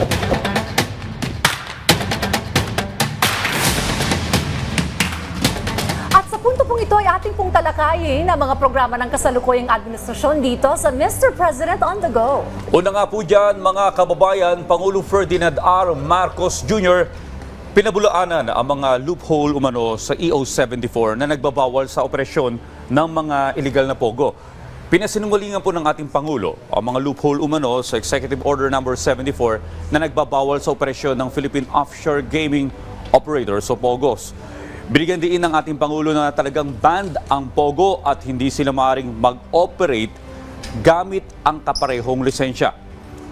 At sa punto pong ito ay ating pong talakayin ang mga programa ng kasalukuyang administrasyon dito sa Mr. President on the Go. Una nga po dyan, mga kababayan, Pangulong Ferdinand R. Marcos Jr. Pinabulaanan ang mga loophole umano sa EO-74 na nagbabawal sa operasyon ng mga ilegal na pogo. Pinasinungalingan po ng ating Pangulo ang mga loophole umano sa Executive Order Number 74 na nagbabawal sa operasyon ng Philippine Offshore Gaming Operators o POGOS. Binigyan din ng ating Pangulo na talagang banned ang POGO at hindi sila maaaring mag-operate gamit ang kaparehong lisensya.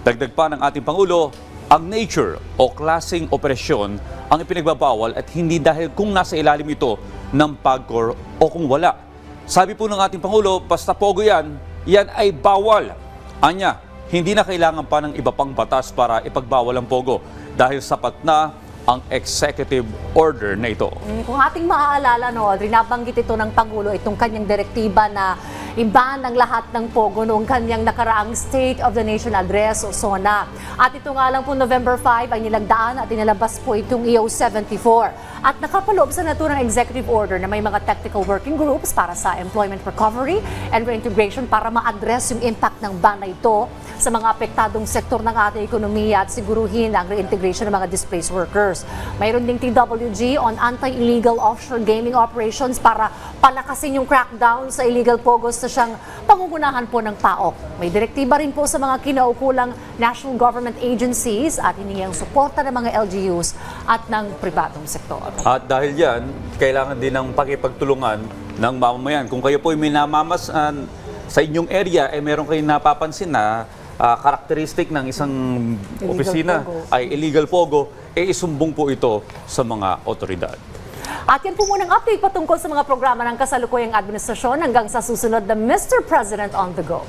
Dagdag pa ng ating Pangulo, ang nature o klaseng operasyon ang ipinagbabawal at hindi dahil kung nasa ilalim ito ng PAGCOR o kung wala. Sabi po ng ating Pangulo, basta pogo yan, yan ay bawal. Anya, hindi na kailangan pa ng iba pang batas para ipagbawal ang pogo dahil sapat na ang executive order na ito. Mm, Kung ating maaalala, no, Audrey, nabanggit ito ng Pangulo, itong kanyang direktiba na iban ang lahat ng Pogo noong kanyang nakaraang State of the Nation Address o SONA. At ito nga lang po November 5 ay nilagdaan at inilabas po itong EO74. At nakapaloob sa naturang executive order na may mga technical working groups para sa employment recovery and reintegration para ma-address yung impact ng ban na ito sa mga apektadong sektor ng ating ekonomiya at siguruhin ang reintegration ng mga displaced workers. Mayroon ding TWG on anti-illegal offshore gaming operations para palakasin yung crackdown sa illegal pogos na siyang pangungunahan po ng PAOK. May direktiba rin po sa mga kinaukulang national government agencies at hinihingi ang suporta ng mga LGUs at ng pribadong sektor. At dahil yan, kailangan din ng pakipagtulungan ng mamamayan. Kung kayo po ay minamamas ah, sa inyong area, eh meron kayong napapansin na ah, karakteristik ng isang Illegal opisina pogo. ay illegal pogo, eh isumbong po ito sa mga otoridad. At yan po munang update patungkol sa mga programa ng kasalukuyang administrasyon hanggang sa susunod na Mr. President on the Go.